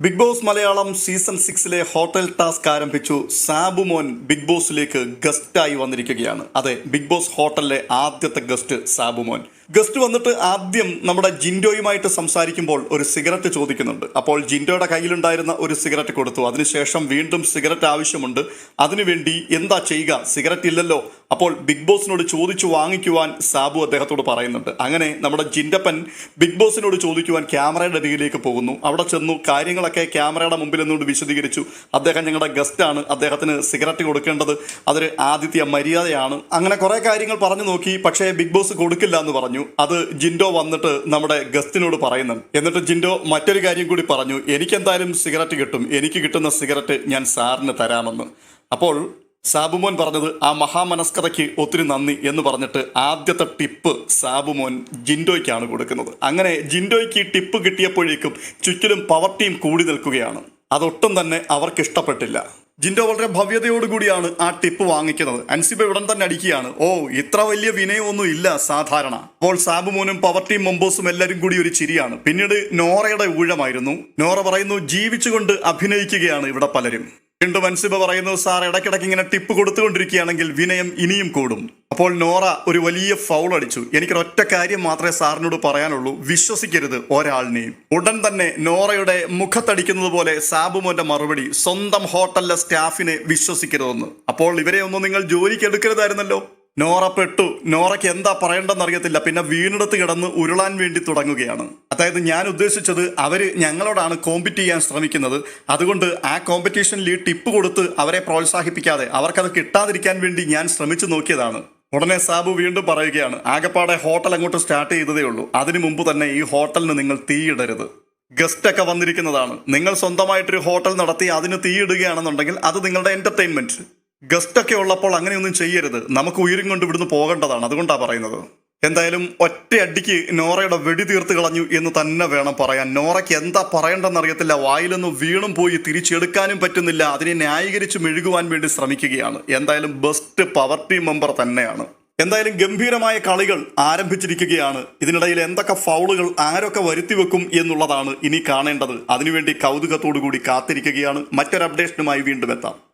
Big boss Malayalam season സിക്സിലെ hotel task ആരംഭിച്ചു. Sabumon big ബോസിലേക്ക് ഗസ്റ്റായി വന്നിരിക്കുകയാണ്. അതെ ബിഗ് ബോസ് ഹോട്ടലിലെ ആദ്യത്തെ ഗസ്റ്റ് സാബുമോൻ ഗസ്റ്റ് വന്നിട്ട് ആദ്യം നമ്മുടെ ജിൻഡോയുമായിട്ട് സംസാരിക്കുമ്പോൾ ഒരു സിഗരറ്റ് ചോദിക്കുന്നുണ്ട്. അപ്പോൾ ജിൻഡോയുടെ കയ്യിലുണ്ടായിരുന്ന ഒരു സിഗരറ്റ് കൊടുത്തു. അതിനുശേഷം വീണ്ടും സിഗരറ്റ് ആവശ്യമുണ്ട്. അതിനുവേണ്ടി എന്താ ചെയ്യുക? സിഗരറ്റ് ഇല്ലല്ലോ. അപ്പോൾ ബിഗ് ബോസിനോട് ചോദിച്ചു വാങ്ങിക്കുവാൻ സാബു അദ്ദേഹത്തോട് പറയുന്നുണ്ട്. അങ്ങനെ നമ്മുടെ ജിൻഡപ്പൻ ബിഗ് ബോസിനോട് ചോദിക്കുവാൻ ക്യാമറയുടെ അരികിലേക്ക് പോകുന്നു. അവിടെ ചെന്നു കാര്യങ്ങളൊക്കെ ക്യാമറയുടെ മുമ്പിൽ നിന്നുകൊണ്ട് വിശദീകരിച്ചു. അദ്ദേഹം ഞങ്ങളുടെ ഗസ്റ്റാണ് അദ്ദേഹത്തിന് സിഗരറ്റ് കൊടുക്കേണ്ടത് അതൊരു ആദിത്യ മര്യാദയാണ്. അങ്ങനെ കുറേ കാര്യങ്ങൾ പറഞ്ഞു നോക്കി. പക്ഷേ ബിഗ് ബോസ് കൊടുക്കില്ല എന്ന് പറഞ്ഞു. അത് ജിൻഡോ വന്നിട്ട് നമ്മുടെ ഗസ്റ്റിനോട് പറയുന്നുണ്ട്. എന്നിട്ട് ജിൻഡോ മറ്റൊരു കാര്യം കൂടി പറഞ്ഞു. എനിക്കെന്തായാലും സിഗരറ്റ് കിട്ടും. എനിക്ക് കിട്ടുന്ന സിഗരറ്റ് ഞാൻ സാറിന് തരാമെന്ന്. അപ്പോൾ സാബുമോൻ പറഞ്ഞത് ആ മഹാമനസ്കതയ്ക്ക് ഒത്തിരി നന്ദി എന്ന് പറഞ്ഞിട്ട് ആദ്യത്തെ ടിപ്പ് സാബുമോൻ ജിൻഡോയ്ക്കാണ് കൊടുക്കുന്നത്. അങ്ങനെ ജിൻഡോയ്ക്ക് ടിപ്പ് കിട്ടിയപ്പോഴേക്കും ചുറ്റിലും പവർ ടീം കൂടി നിൽക്കുകയാണ്. അതൊട്ടും തന്നെ അവർക്ക് ഇഷ്ടപ്പെട്ടില്ല ജിൻഡോ വളരെ ഭവ്യതയോടുകൂടിയാണ് ആ ടിപ്പ് വാങ്ങിക്കുന്നത്. അൻസിബ ഉടൻ തന്നെ അടിക്കുകയാണ്. ഓ ഇത്ര വലിയ വിനയമൊന്നും ഇല്ല സാധാരണ. അപ്പോൾ സാബുമോനും പവർ ടീം മെമ്പേഴ്സും എല്ലാവരും കൂടി ഒരു ചിരിയാണ്. പിന്നീട് നോറയുടെ ഊഴമായിരുന്നു. നോറ പറയുന്നു ജീവിച്ചുകൊണ്ട് അഭിനയിക്കുകയാണ് ഇവിടെ പലരും. വീണ്ടും അൻസിബ പറയുന്നു സാർ ഇടയ്ക്കിടയ്ക്ക് ഇങ്ങനെ ടിപ്പ് കൊടുത്തുകൊണ്ടിരിക്കുകയാണെങ്കിൽ വിനയം ഇനിയും കൂടും. അപ്പോൾ നോറ ഒരു വലിയ ഫൗൾ അടിച്ചു. എനിക്കൊരൊറ്റ കാര്യം മാത്രമേ സാറിനോട് പറയാനുള്ളൂ. വിശ്വസിക്കരുത് ഒരാളിനെയും. ഉടൻ തന്നെ നോറയുടെ മുഖത്തടിക്കുന്നത് പോലെ സാബുമോന്റെ മറുപടി സ്വന്തം ഹോട്ടലിലെ സ്റ്റാഫിനെ വിശ്വസിക്കരുതെന്ന്. അപ്പോൾ ഇവരെ ഒന്നും നിങ്ങൾ ജോലിക്ക് എടുക്കരുതായിരുന്നല്ലോ. നോറ പെട്ടു നോറയ്ക്ക് എന്താ പറയേണ്ടെന്ന് അറിയത്തില്ല. പിന്നെ വീണെടുത്ത് കിടന്ന് ഉരുളാൻ വേണ്ടി തുടങ്ങുകയാണ്. അതായത് ഞാൻ ഉദ്ദേശിച്ചത് അവർ ഞങ്ങളോടാണ് കോമ്പറ്റ് ചെയ്യാൻ ശ്രമിക്കുന്നത്. അതുകൊണ്ട് ആ കോമ്പറ്റീഷനിൽ ടിപ്പ് കൊടുത്ത് അവരെ പ്രോത്സാഹിപ്പിക്കാതെ അവർക്കത് കിട്ടാതിരിക്കാൻ വേണ്ടി ഞാൻ ശ്രമിച്ചു നോക്കിയതാണ്. ഉടനെ സാബു വീണ്ടും പറയുകയാണ്. ആകപ്പാടെ ഹോട്ടൽ അങ്ങോട്ട് സ്റ്റാർട്ട് ചെയ്തതേ ഉള്ളൂ. അതിനു മുമ്പ് തന്നെ ഈ ഹോട്ടലിന് നിങ്ങൾ തീയിടരുത് ഗസ്റ്റ് ഒക്കെ വന്നിരിക്കുന്നതാണ്. നിങ്ങൾ സ്വന്തമായിട്ടൊരു ഹോട്ടൽ നടത്തി അതിന് തീയിടുകയാണെന്നുണ്ടെങ്കിൽ അത് നിങ്ങളുടെ എന്റർടൈൻമെന്റ് ഗസ്റ്റ് ഒക്കെ ഉള്ളപ്പോൾ അങ്ങനെയൊന്നും ചെയ്യരുത്. നമുക്ക് ഉയരും കൊണ്ട് ഇവിടുന്ന് പോകേണ്ടതാണ്. അതുകൊണ്ടാണ് പറയുന്നത്. എന്തായാലും ഒറ്റ അടിക്ക് നോറയുടെ വെടി തീർത്ത് കളഞ്ഞു എന്ന് തന്നെ വേണം പറയാൻ. നോറയ്ക്ക് എന്താ പറയേണ്ടെന്ന് അറിയത്തില്ല. വായിലൊന്ന് വീണും പോയി തിരിച്ചെടുക്കാനും പറ്റുന്നില്ല. അതിനെ ന്യായീകരിച്ച് മെഴുകുവാൻ വേണ്ടി ശ്രമിക്കുകയാണ്. എന്തായാലും ബെസ്റ്റ് പവർ ടീം മെമ്പർ തന്നെയാണ്. എന്തായാലും ഗംഭീരമായ കളികൾ ആരംഭിച്ചിരിക്കുകയാണ്. ഇതിനിടയിൽ എന്തൊക്കെ ഫൗളുകൾ ആരൊക്കെ വരുത്തി വെക്കും എന്നുള്ളതാണ് ഇനി കാണേണ്ടത്. അതിനുവേണ്ടി കൗതുകത്തോടു കൂടി കാത്തിരിക്കുകയാണ്. മറ്റൊരു അപ്ഡേഷനുമായി വീണ്ടും എത്താം.